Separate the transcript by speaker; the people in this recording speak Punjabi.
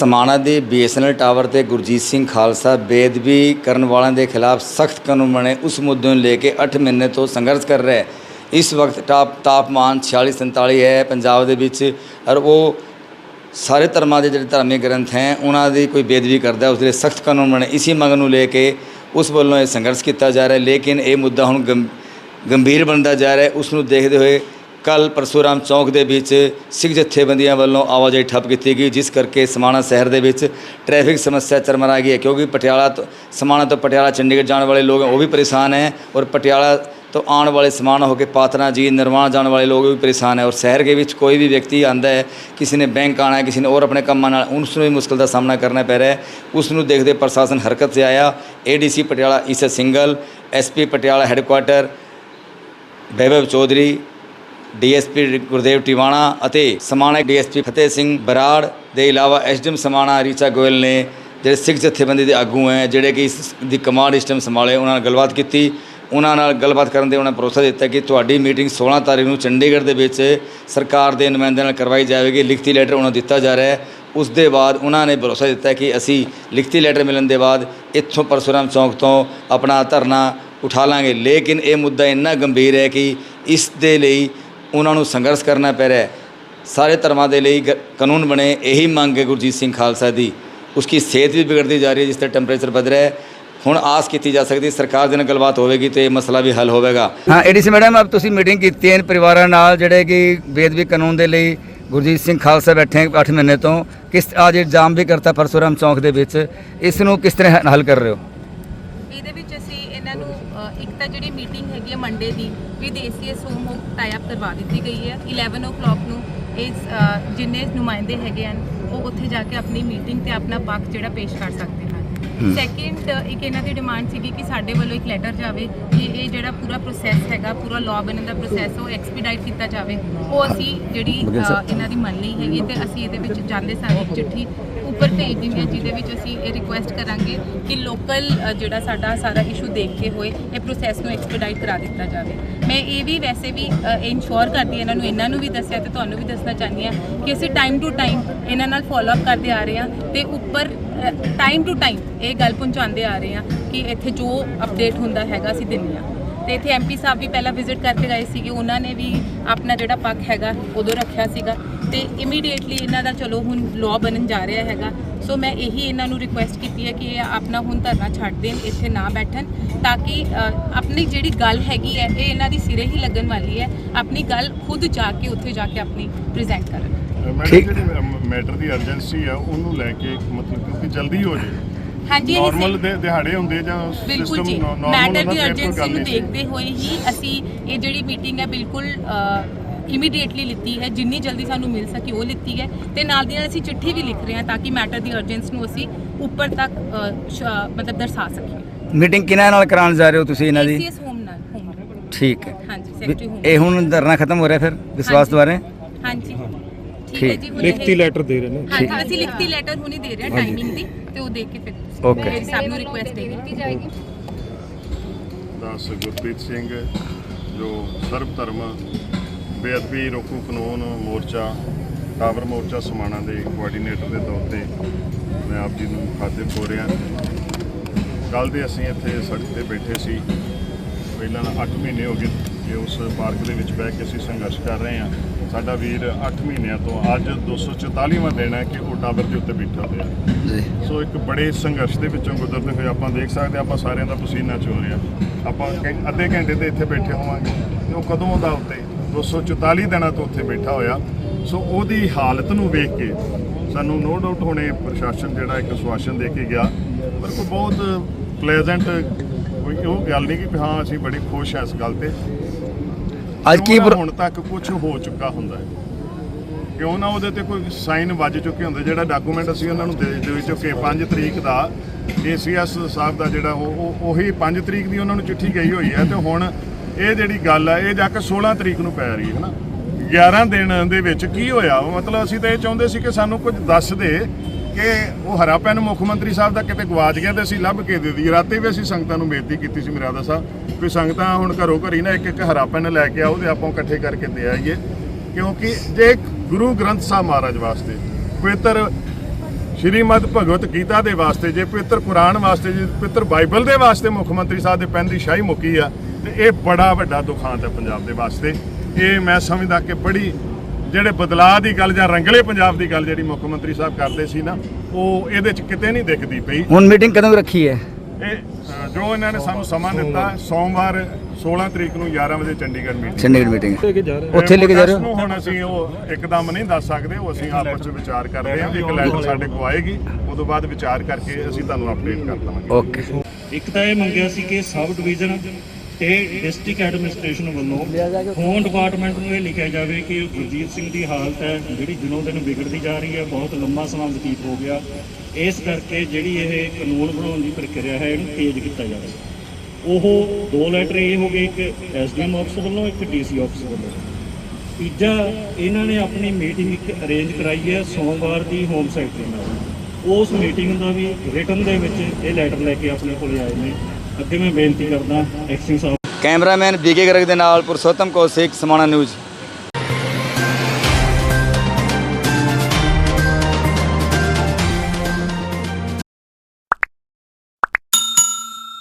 Speaker 1: ਸਮਾਣਾ ਦੇ ਬੀਐਸਐਨਐਲ ਟਾਵਰ ਤੇ ਗੁਰਜੀਤ ਸਿੰਘ ਖਾਲਸਾ ਬੇਦਬੀ ਕਰਨ ਵਾਲਿਆਂ ਦੇ ਖਿਲਾਫ ਸਖਤ ਕਾਨੂੰਨ ਬਣੇ, ਉਸ ਮੁੱਦੇ ਨੂੰ ਲੈ ਕੇ 8 ਮਹੀਨੇ ਤੋਂ ਸੰਘਰਸ਼ ਕਰ ਰਿਹਾ। ਹੈ ਇਸ ਵਕਤ ਟਾਪ, ਤਾਪਮਾਨ 46 47 ਹੈ। ਪੰਜਾਬ ਦੇ ਵਿੱਚ ਔਰ ਉਹ ਸਾਰੇ ਧਰਮਾਂ ਦੇ ਜਿਹੜੇ ਧਾਰਮਿਕ ਗ੍ਰੰਥ ਹੈ, ਉਹਨਾਂ ਦੀ ਕੋਈ ਬੇਦਬੀ ਕਰਦਾ, ਉਸ ਦੇ ਲਈ ਸਖਤ ਕਾਨੂੰਨ ਬਣੇ। ਇਸੇ ਮੰਗ ਨੂੰ ਲੈ ਕੇ ਉਸ ਵੱਲੋਂ ਇਹ ਸੰਘਰਸ਼ ਕੀਤਾ ਜਾ ਰਿਹਾ ਹੈ, ਲੇਕਿਨ ਇਹ ਮੁੱਦਾ ਹੁਣ ਗੰਭ- ਗੰਭੀਰ ਬਣਦਾ ਜਾ ਰਿਹਾ ਹੈ। ਉਸ ਨੂੰ ਦੇਖਦੇ ਹੋਏ ਕੱਲ ਪਰਸੂਰਾਮ ਚੌਂਕ ਦੇ ਵਿੱਚ ਸਿੱਖ ਜਥੇਬੰਦੀਆਂ ਵੱਲੋਂ ਆਵਾਜਾਈ ਠੱਪ ਕੀਤੀ ਗਈ, ਜਿਸ ਕਰਕੇ ਸਮਾਣਾ ਸ਼ਹਿਰ ਦੇ ਵਿੱਚ ਟ੍ਰੈਫਿਕ ਸਮੱਸਿਆ ਚਰਮਰਾ ਗਈ ਹੈ। ਕਿਉਂਕਿ ਪਟਿਆਲਾ ਤੋਂ, ਸਮਾਣਾ ਤੋਂ ਪਟਿਆਲਾ ਚੰਡੀਗੜ੍ਹ ਜਾਣ ਵਾਲੇ ਲੋਕ ਉਹ ਵੀ ਪਰੇਸ਼ਾਨ ਹੈ ਔਰ ਪਟਿਆਲਾ ਤੋਂ ਆਉਣ ਵਾਲੇ ਸਮਾਣਾ ਹੋ ਕੇ ਪਾਤਨਾ ਜੀ, ਨਿਰਵਾਣ ਜਾਣ ਵਾਲੇ ਲੋਕ ਵੀ ਪਰੇਸ਼ਾਨ ਹੈ ਔਰ ਸ਼ਹਿਰ ਦੇ ਵਿੱਚ ਕੋਈ ਵੀ ਵਿਅਕਤੀ ਆਂਦਾ ਹੈ, ਕਿਸੇ ਨੇ ਬੈਂਕ ਆਣਾ ਹੈ, ਕਿਸੇ ਨੇ ਹੋਰ ਆਪਣੇ ਕੰਮਾਂ ਨਾਲ, ਉਸ ਨੂੰ ਵੀ ਮੁਸ਼ਕਲ ਦਾ ਸਾਹਮਣਾ ਕਰਨਾ ਪੈ ਰਿਹਾ ਹੈ। ਉਸ ਨੂੰ ਦੇਖਦੇ ਪ੍ਰਸ਼ਾਸਨ ਹਰਕਤ 'ਤੇ ਆਇਆ। ਏਡੀਸੀ ਪਟਿਆਲਾ ਇਸ single SP Patiala headquarter Vaibhav Chaudhary DSP Gurdev Tiwana ਅਤੇ ਸਮਾਣਾ ਡੀਐਸਪੀ ਫਤਿਹ ਸਿੰਘ ਬਰਾੜ ਦੇ ਇਲਾਵਾ ਐਸਡੀਐਮ ਸਮਾਣਾ ਰੀਚਾ ਗੋਇਲ ਨੇ ਜਿਹੜੇ ਸਿੱਖ ਜਥੇਬੰਦੀ ਦੇ ਆਗੂ ਹੈ, ਜਿਹੜੇ ਕਿ ਇਸ ਦੀ ਕਮਾਂਡ ਇਸ ਟਾਈਮ ਸੰਭਾਲੇ, ਉਹਨਾਂ ਨਾਲ ਗੱਲਬਾਤ ਕੀਤੀ। ਉਹਨਾਂ ਨਾਲ ਗੱਲਬਾਤ ਕਰਨ ਦੇ ਉਹਨਾਂ ਭਰੋਸਾ ਦਿੱਤਾ ਕਿ ਤੁਹਾਡੀ ਮੀਟਿੰਗ 16 ਤਾਰੀਖ ਨੂੰ ਚੰਡੀਗੜ੍ਹ ਦੇ ਵਿੱਚ ਸਰਕਾਰ ਦੇ ਨੁਮਾਇੰਦਿਆਂ ਨਾਲ ਕਰਵਾਈ ਜਾਵੇਗੀ। ਲਿਖਤੀ ਲੈਟਰ ਉਹਨਾਂ ਨੂੰ ਦਿੱਤਾ ਜਾ ਰਿਹਾ ਹੈ। ਉਸ ਦੇ ਬਾਅਦ ਉਹਨਾਂ ਨੇ ਭਰੋਸਾ ਦਿੱਤਾ ਕਿ ਅਸੀਂ ਲਿਖਤੀ ਲੈਟਰ ਮਿਲਣ ਦੇ ਬਾਅਦ ਇੱਥੋਂ ਪਰਸੁਰਾਮ ਚੌਂਕ ਤੋਂ ਆਪਣਾ ਧਰਨਾ ਉਠਾ ਲਾਂਗੇ। ਲੇਕਿਨ ਇਹ ਮੁੱਦਾ ਇੰਨਾ ਗੰਭੀਰ ਹੈ ਕਿ ਇਸ ਦੇ ਲਈ ਉਹਨਾਂ ਨੂੰ ਸੰਘਰਸ਼ ਕਰਨਾ ਪੈ ਰਿਹਾ ਸਾਰੇ ਧਰਮਾਂ ਦੇ ਲਈ ਗ- ਕਾਨੂੰਨ ਬਣੇ ਇਹੀ ਮੰਗ ਹੈ ਗੁਰਜੀਤ ਸਿੰਘ ਖਾਲਸਾ ਦੀ। ਉਸकी ਸਿਹਤ ਵੀ ਵਿਗੜਦੀ ਜਾ ਰਹੀ ਹੈ ਜਿਸ ਤੇ ਟੈਂਪਰੇਚਰ ਵਧ ਰਿਹਾ ਹੈ। ਹੁਣ ਆਸ ਕੀਤੀ ਜਾ ਸਕਦੀ ਹੈ ਸਰਕਾਰ ਦੇ ਨਾਲ ਗੱਲਬਾਤ ਹੋਵੇਗੀ ਤੇ ਇਹ ਮਸਲਾ ਵੀ ਹੱਲ ਹੋਵੇਗਾ। ਹਾਂ ਏਡੀਸੀ ਮੈਡਮ ਅਬ ਤੁਸੀਂ ਮੀਟਿੰਗ ਕੀਤੀ ਹੈ ਪਰਿਵਾਰਾਂ ਨਾਲ ਜਿਹੜੇ ਕਿ ਬੇਦਬੀ ਕਾਨੂੰਨ ਦੇ ਲਈ ਗੁਰਜੀਤ ਸਿੰਘ ਖਾਲਸਾ ਬੈਠੇ 8 ਮਹੀਨੇ ਤੋਂ। ਕਿਸ ਅੱਜ ਜਾਮ ਵੀ ਕਰਤਾ ਪਰਸੁਰਾਮ ਚੌਂਕ ਦੇ ਵਿੱਚ ਇਸ ਨੂੰ ਕਿਸ ਤਰ੍ਹਾਂ ਹੱਲ ਕਰ ਰਹੇ ਹੋ?
Speaker 2: ਇਹਦੇ ਵਿੱਚ ਅਸੀਂ ਇਹਨਾਂ ਨੂੰ ਇੱਕ ਤਾਂ ਜਿਹੜੀ ਮੀਟਿੰਗ ਹੈਗੀ ਹੈ Monday the with ACS home tie up ਕਰਵਾ ਦਿੱਤੀ ਗਈ ਹੈ। 11 o'clock ਨੂੰ ਇਸ ਜਿੰਨੇ ਨੁਮਾਇੰਦੇ ਹੈਗੇ ਹਨ ਉਹ ਉੱਥੇ ਜਾ ਕੇ ਆਪਣੀ ਮੀਟਿੰਗ ਤੇ ਆਪਣਾ ਪੱਖ ਜਿਹੜਾ ਪੇਸ਼ ਕਰ ਸਕਦੇ ਹਨ। ਸੈਕਿੰਡ ਇੱਕ ਇਹਨਾਂ ਦੀ ਡਿਮਾਂਡ ਸੀਗੀ ਕਿ ਸਾਡੇ ਵੱਲੋਂ ਇੱਕ ਲੈਟਰ ਜਾਵੇ ਕਿ ਇਹ ਜਿਹੜਾ ਪੂਰਾ ਪ੍ਰੋਸੈਸ ਹੈਗਾ ਪੂਰਾ ਲਾਅ ਬਣਨ ਦਾ ਪ੍ਰੋਸੈਸ ਉਹ ਐਕਸਪੀਡਾਈਟ ਕੀਤਾ ਜਾਵੇ। ਉਹ ਅਸੀਂ ਜਿਹੜੀ ਇਹਨਾਂ ਦੀ ਮੰਨ ਲਈ ਹੈਗੀ ਤੇ ਅਸੀਂ ਇਹਦੇ ਵਿੱਚ ਜਾਂਦੇ ਸਾਰ ਇੱਕ ਚਿੱਠੀ ਉੱਪਰ ਭੇਜ ਦਿੰਦੇ ਹਾਂ, ਜਿਹਦੇ ਵਿੱਚ ਅਸੀਂ ਇਹ ਰਿਕੁਐਸਟ ਕਰਾਂਗੇ ਕਿ ਲੋਕਲ ਜਿਹੜਾ ਸਾਡਾ ਸਾਰਾ ਇਸ਼ੂ ਦੇਖ ਕੇ ਹੋਏ, ਇਹ ਪ੍ਰੋਸੈਸ ਨੂੰ ਐਕਸਪੀਡਾਈਟ ਕਰਾ ਦਿੱਤਾ ਜਾਵੇ। ਮੈਂ ਇਹ ਵੀ ਵੈਸੇ ਵੀ ਇਨਸ਼ੋਰ ਕਰਦੀ ਹਾਂ, ਇਹਨਾਂ ਨੂੰ ਇਹਨਾਂ ਨੂੰ ਵੀ ਦੱਸਿਆ ਤੇ ਤੁਹਾਨੂੰ ਵੀ ਦੱਸਣਾ ਚਾਹੁੰਦੀ ਹਾਂ ਕਿ ਅਸੀਂ ਟਾਈਮ ਟੂ ਟਾਈਮ ਇਹਨਾਂ ਨਾਲ ਫਾਲੋ ਅਪ ਕਰਦੇ ਆ ਰਹੇ ਹਾਂ ਤੇ ਉੱਪਰ ਟਾਈਮ ਟੂ ਟਾਈਮ ਇਹ ਗੱਲ ਪਹੁੰਚਾਉਂਦੇ ਆ ਰਹੇ ਹਾਂ ਕਿ ਇੱਥੇ ਜੋ ਅਪਡੇਟ ਹੁੰਦਾ ਹੈਗਾ ਅਸੀਂ ਦਿੰਦੇ ਹਾਂ। ਤੇ ਇੱਥੇ ਐਮਪੀ ਸਾਹਿਬ ਵੀ ਪਹਿਲਾਂ ਵਿਜ਼ਿਟ ਕਰਕੇ ਗਏ ਸੀਗੇ, ਉਹਨਾਂ ਨੇ ਵੀ ਆਪਣਾ ਜਿਹੜਾ ਪੱਖ ਹੈਗਾ, ਉਦੋਂ ਰੱਖਿਆ ਸੀਗਾ। ਤੇ ਇਮੀਡੀਏਟਲੀ ਇਹਨਾਂ ਦਾ ਚਲੋ ਹੁਣ ਲਾਅ ਬਣਨ ਜਾ ਰਿਹਾ ਹੈਗਾ। ਸੋ ਮੈਂ ਇਹੀ ਇਹਨਾਂ ਨੂੰ ਰਿਕੁਐਸਟ ਕੀਤੀ ਹੈ ਕਿ ਇਹ ਆਪਣਾ ਹੁਣ ਧਰਨਾ ਛੱਡ ਦੇਣ ਇੱਥੇ ਨਾ ਬੈਠਣ ਤਾਂ ਕਿ ਆਪਣੀ ਜਿਹੜੀ ਗੱਲ ਹੈਗੀ ਹੈ ਇਹ ਇਹਨਾਂ ਦੀ ਸਿਰੇ ਹੀ ਲੱਗਣ ਵਾਲੀ ਹੈ। ਆਪਣੀ ਗੱਲ ਖੁਦ ਜਾ ਕੇ ਉੱਥੇ ਜਾ ਕੇ ਆਪਣੀ ਪ੍ਰੈਜ਼ੈਂਟ ਕਰਨ।
Speaker 3: ਮੈਡਮ। ਜਿਹੜੀ ਮੈਟਰ ਦੀ ਅਰਜੈਂਸੀ ਆ ਉਹਨੂੰ ਲੈ ਕੇ ਮਤਲਬ ਕਿਉਂਕਿ ਜਲਦੀ ਹੋ ਜੇ।
Speaker 2: ਹਾਂਜੀ ਇਹ
Speaker 3: ਨਾਰਮਲ ਦਿਹਾੜੇ ਹੁੰਦੇ ਜਾਂ
Speaker 2: ਬਿਲਕੁਲ
Speaker 3: ਸਿਸਟਮ
Speaker 2: ਜੀ।
Speaker 3: ਨਾਰਮਲ
Speaker 2: ਮੈਟਰ ਦੀ ਅਰਜੈਂਸੀ ਨੂੰ ਦੇਖਦੇ ਹੋਏ ਹੀ ਅਸੀਂ ਇਹ ਜਿਹੜੀ ਮੀਟਿੰਗ ਹੈ ਬਿਲਕੁਲ ਇਮੀਡੀਏਟਲੀ ਲਿੱਤੀ ਹੈ ਜਿੰਨੀ ਜਲਦੀ ਸਾਨੂੰ ਮਿਲ ਸਕੇ ਉਹ ਲਿੱਤੀ ਹੈ। ਤੇ ਨਾਲ ਦੀ ਨਾਲ ਅਸੀਂ ਚਿੱਠੀ ਵੀ ਲਿਖ ਰਹੇ ਹਾਂ ਤਾਂ ਕਿ ਮੈਟਰ ਦੀ ਅਰਜੈਂਸ ਨੂੰ ਅਸੀਂ ਉੱਪਰ ਤੱਕ ਅ, ਸ਼- ਮਤਲਬ ਦਰਸਾ ਸਕੀਏ।
Speaker 1: ਮੀਟਿੰਗ ਕਿਹਨਾਂ ਨਾਲ ਕਰਾਉਣ ਜਾ ਰਹੇ ਹੋ ਤੁਸੀਂ ਇਹਨਾਂ ਦੀ?
Speaker 2: ACS ਹੋਮ ਨਾਲ। ਹੋਮ ਨਾਲ।
Speaker 1: ਠੀਕ ਹੈ।
Speaker 2: ਹਾਂਜੀ ਸੈਕਟਰੀ ਹੋਮ
Speaker 1: ਇਹ ਹੁਣ ਧਰਨਾ ਖਤਮ ਹੋ ਰਿਹਾ ਫਿਰ ਵਿਸ਼ਵਾਸ
Speaker 2: ਹਾਂਜੀ।
Speaker 1: ਦੁਆਰੇ?
Speaker 2: ਹਾਂਜੀ। ਠੀਕ ਹੈ। ਜੀ ਹੁਣ
Speaker 4: ਲਿਖਤੀ
Speaker 2: ਇਹ-
Speaker 4: ਲੈਟਰ ਦੇ ਰਹੇ ਨੇ।
Speaker 2: ਹਾਂਜੀ ਅਸੀਂ ਲਿਖਤੀ ਲੈਟਰ ਹੁਣੀ ਦੇ ਰਹੇ ਹਾਂ ਟਾਈਮਿੰਗ ਦੀ ਤੇ ਉਹ ਦੇਖ ਕੇ ਫਿਰ
Speaker 1: Okay.
Speaker 2: ਮੇਰੀ ਸਭ ਨੂੰ ਰਿਕੁਐਸਟ ਦੇ ਦਿੱਤੀ ਜਾਏਗੀ
Speaker 3: ਦਾਸ ਗੁਰਪ੍ਰੀਤ ਸਿੰਘ ਜੋ ਸਰਬ ਧਰਮ ਬੇਅਦਬੀ ਰੋਕੂ ਕਾਨੂੰਨ ਮੋਰਚਾ ਟਾਵਰ ਮੋਰਚਾ ਸਮਾਣਾ ਦੇ ਕੋਆਰਡੀਨੇਟਰ ਦੇ ਤੌਰ ਤੇ ਮੈਂ ਆਪ ਜੀ ਨੂੰ ਖਾਤਿਰ ਹੋ ਰਿਹਾ। ਕੱਲ ਦੇ ਅਸੀਂ ਇੱਥੇ ਸੜਕ ਤੇ ਬੈਠੇ ਸੀ। ਪਹਿਲਾਂ 8 ਮਹੀਨੇ ਹੋ ਗਏ ਕਿ ਉਸ ਪਾਰਕ ਦੇ ਵਿੱਚ ਬਹਿ ਕੇ ਅਸੀਂ ਸੰਘਰਸ਼ ਕਰ ਰਹੇ ਹਾਂ। ਸਾਡਾ ਵੀਰ 8 ਮਹੀਨਿਆਂ ਤੋਂ ਅੱਜ 244ਵਾਂ ਦਿਨ ਹੈ ਕਿ ਉਹ ਟਾਵਰ ਦੇ ਉੱਤੇ ਬੈਠਾ ਹੋਇਆ।
Speaker 1: ਜੀ।
Speaker 3: ਸੋ ਇੱਕ ਬੜੇ ਸੰਘਰਸ਼ ਦੇ ਵਿੱਚੋਂ ਗੁਜ਼ਰਦੇ ਹੋਏ ਆਪਾਂ ਦੇਖ ਸਕਦੇ ਆਪਾਂ ਸਾਰਿਆਂ ਦਾ ਪਸੀਨਾ ਚੋ ਰਿਹਾ ਆਪਾਂ ਅੱਧੇ ਘੰਟੇ ਤੇ ਇੱਥੇ ਬੈਠੇ ਹੋਵਾਂਗੇ ਉਹ ਕਦੋਂ ਦਾ ਉੱਤੇ? 244 ਦਿਨਾਂ ਤੋਂ ਉੱਥੇ ਬੈਠਾ ਹੋਇਆ। ਸੋ ਉਹਦੀ ਹਾਲਤ ਨੂੰ ਵੇਖ ਕੇ ਸਾਨੂੰ ਨੋ ਡਾਊਟ ਹੋਣੇ ਪ੍ਰਸ਼ਾਸਨ ਜਿਹੜਾ ਇੱਕ ਸੁਆਸ਼ਨ ਦੇ ਕੇ ਗਿਆ। ਪਰ ਕੋਈ ਬਹੁਤ ਪਲੇਜ਼ੈਂਟ ਕੋਈ ਉਹ ਗੱਲ ਨਹੀਂ ਕਿ ਹਾਂ ਅਸੀਂ ਬੜੀ ਖੁਸ਼ ਹਾਂ ਇਸ ਗੱਲ ਤੇ।
Speaker 1: ਅੱਜ ਕੀ
Speaker 3: ਹੁਣ ਤੱਕ ਕੁਝ ਹੋ ਚੁੱਕਾ ਹੁੰਦਾ ਹੈ। ਕਿਉਂ ਨਾ ਉਹਦੇ ਤੇ ਕੋਈ ਸਾਈਨ ਵੱਜ ਚੁੱਕੇ ਹੁੰਦੇ ਜਿਹੜਾ ਡਾਕੂਮੈਂਟ ਅਸੀਂ ਉਹਨਾਂ ਨੂੰ ਦੇ ਦੇ ਚੁੱਕੇ। 5 ਤਰੀਕ ਦਾ ਏਸੀਐਸ ਸਾਹਿਬ ਦਾ ਜਿਹੜਾ ਉਹ- ਉਹੀ 5 ਤਰੀਕ ਦੀ ਉਹਨਾਂ ਨੂੰ ਚਿੱਠੀ ਗਈ ਹੋਈ ਹੈ ਤੇ ਹੁਣ ਇਹ ਜਿਹੜੀ ਗੱਲ ਆ, ਇਹ ਜਾ ਕੇ 16 ਤਰੀਕ ਨੂੰ ਪੈ ਰਹੀ ਹੈ ਨਾ। 11 ਦਿਨ ਦੇ ਵਿੱਚ ਕੀ ਹੋਇਆ? ਮਤਲਬ ਅਸੀਂ ਤਾਂ ਇਹ ਚਾਹੁੰਦੇ ਸੀ ਕਿ ਸਾਨੂੰ ਕੁਝ ਦੱਸ ਦੇ ਕਿ ਉਹ ਹਰਾ ਪੈਨ ਮੁੱਖ ਮੰਤਰੀ ਸਾਹਿਬ ਦਾ ਕਿਤੇ ਗਵਾਚ ਗਿਆ ਤੇ ਅਸੀਂ ਲੱਭ ਕੇ ਦੇ ਦੀ ਰਾਤੇ ਵੀ ਅਸੀਂ ਸੰਗਤਾਂ ਨੂੰ ਬੇਨਤੀ ਕੀਤੀ ਸੀ ਮਰਿਆਦਾ ਸਾਹਿਬ ਵੀ ਸੰਗਤਾਂ ਹੁਣ ਘਰੋਂ ਘਰੀ ਨਾ ਇੱਕ ਇੱਕ ਹਰਾ ਪੈਨ ਲੈ ਕੇ ਆਓ ਤੇ ਆਪਾਂ ਇਕੱਠੇ ਕਰਕੇ ਦੇ ਆਈਏ। ਕਿਉਂਕਿ ਜੇ ਗੁਰੂ ਗ੍ਰੰਥ ਸਾਹਿਬ ਮਹਾਰਾਜ ਵਾਸਤੇ ਪਵਿੱਤਰ ਸ਼੍ਰੀਮਦ ਭਗਵਤ ਗੀਤਾ ਦੇ ਵਾਸਤੇ, ਜੇ ਪਵਿੱਤਰ ਕੁਰਾਨ ਵਾਸਤੇ, ਜੇ ਪਵਿੱਤਰ ਬਾਈਬਲ ਦੇ ਵਾਸਤੇ ਮੁੱਖ ਮੰਤਰੀ ਸਾਹਿਬ ਦੇ ਪੈਨ ਦੀ ਸ਼ਾਹੀ ਮੁੱਕੀ ਆ ਤੇ ਇਹ ਬੜਾ ਵੱਡਾ ਦੁਖਾਂਤ ਹੈ ਪੰਜਾਬ ਦੇ ਵਾਸਤੇ। ਇਹ ਮੈਂ ਸਮਝਦਾ ਕਿ ਬੜੀ ਜਿਹੜੇ ਬਦਲਾਅ ਦੀ ਗੱਲ ਜਾਂ ਰੰਗਲੇ ਪੰਜਾਬ ਦੀ ਗੱਲ ਜਿਹੜੀ ਮੁੱਖ ਮੰਤਰੀ ਸਾਹਿਬ ਕਰਦੇ ਸੀ ਨਾ ਉਹ ਇਹਦੇ ਚ ਕਿਤੇ ਨਹੀਂ ਦਿਖਦੀ ਪਈ।
Speaker 1: ਹੁਣ ਮੀਟਿੰਗ ਕਦੋਂ ਰੱਖੀ ਹੈ?
Speaker 3: ਇਹ ਜੋ ਇਹਨਾਂ ਨੇ ਸਾਨੂੰ ਸਮਾਂ ਦਿੱਤਾ ਸੋਮਵਾਰ 16 ਤਰੀਕ ਨੂੰ 11 ਵਜੇ ਚੰਡੀਗੜ੍ਹ ਮੀਟਿੰਗ।
Speaker 1: ਚੰਡੀਗੜ੍ਹ ਮੀਟਿੰਗ।
Speaker 4: ਲੈ ਕੇ ਜਾ ਰਹੇ
Speaker 1: ਉੱਥੇ ਲੈ ਕੇ ਜਾ ਰਹੇ ਹੋ?
Speaker 3: ਹੁਣ ਅਸੀਂ ਉਹ ਇੱਕਦਮ ਨਹੀਂ ਦੱਸ ਸਕਦੇ ਉਹ ਅਸੀਂ ਆਪਸ ਵਿੱਚ ਵਿਚਾਰ ਕਰਦੇ ਹਾਂ ਇੱਕ ਲੈਟਰ ਸਾਡੇ ਕੋਲ ਆਏਗੀ ਉਦੋਂ ਬਾਅਦ ਵਿਚਾਰ ਕਰਕੇ ਅਸੀਂ ਤੁਹਾਨੂੰ ਅਪਡੇਟ ਕਰ ਦਵਾਂਗੇ।
Speaker 1: ਓਕੇ
Speaker 4: ਇੱਕ ਤਾਂ ਇਹ ਮੰਗਿਆ ਸੀ ਕਿ ਸਬ ਡਿਵੀਜ਼ਨ ਤੇ ਡਿਸਟ੍ਰਿਕਟ ਐਡਮਿਨਿਸਟ੍ਰੇਸ਼ਨ ਵੱਲੋਂ ਹੋਮ ਡਿਪਾਰਟਮੈਂਟ ਨੂੰ ਇਹ ਲਿਖਿਆ ਜਾਵੇ ਕਿ ਗੁਰਜੀਤ ਸਿੰਘ ਦੀ ਹਾਲਤ ਹੈ ਜਿਹੜੀ ਦਿਨੋਂ ਦਿਨ ਵਿਗੜਦੀ ਜਾ ਰਹੀ ਹੈ ਬਹੁਤ ਲੰਮਾ ਸਮਾਂ ਬਤੀਤ ਹੋ ਗਿਆ। ਇਸ ਕਰਕੇ ਜਿਹੜੀ ਇਹ ਕਾਨੂੰਨ ਬਣਾਉਣ ਦੀ ਪ੍ਰਕਿਰਿਆ ਹੈ ਇਹਨੂੰ ਤੇਜ਼ ਕੀਤਾ ਜਾਵੇ। ਉਹ ਦੋ ਲੈਟਰ ਇਹ ਹੋ ਗਏ ਇੱਕ ਐਸਡੀਐਮ ਆਫਿਸ ਵੱਲੋਂ ਇੱਕ ਡੀਸੀ ਆਫਿਸ ਵੱਲੋਂ। ਤੀਜਾ ਇਹਨਾਂ ਨੇ ਆਪਣੀ ਮੀਟਿੰਗ ਇੱਕ ਅਰੇਂਜ ਕਰਾਈ ਹੈ ਸੋਮਵਾਰ ਦੀ ਹੋਮ ਸੈਕਟਰੀ ਨਾਲ। ਉਸ ਮੀਟਿੰਗ ਦਾ ਵੀ ਰਿਟਨ ਦੇ ਵਿੱਚ ਇਹ ਲੈਟਰ ਲੈ ਕੇ ਆਪਣੇ ਕੋਲ ਆਏ ਨੇ। ਅੱਗੇ ਮੈਂ ਬੇਨਤੀ ਕਰਦਾ ਐਕਸਿੰਗ ਸਾਹਿਬ।
Speaker 1: ਕੈਮਰਾਮੈਨ ਬੀਕੇ ਗਰਗ ਦੇ ਨਾਲ ਪੁਰਸ਼ੋਤਮ ਕੌਸ਼ਿਕ ਸਮਾਣਾ ਨਿਊਜ਼।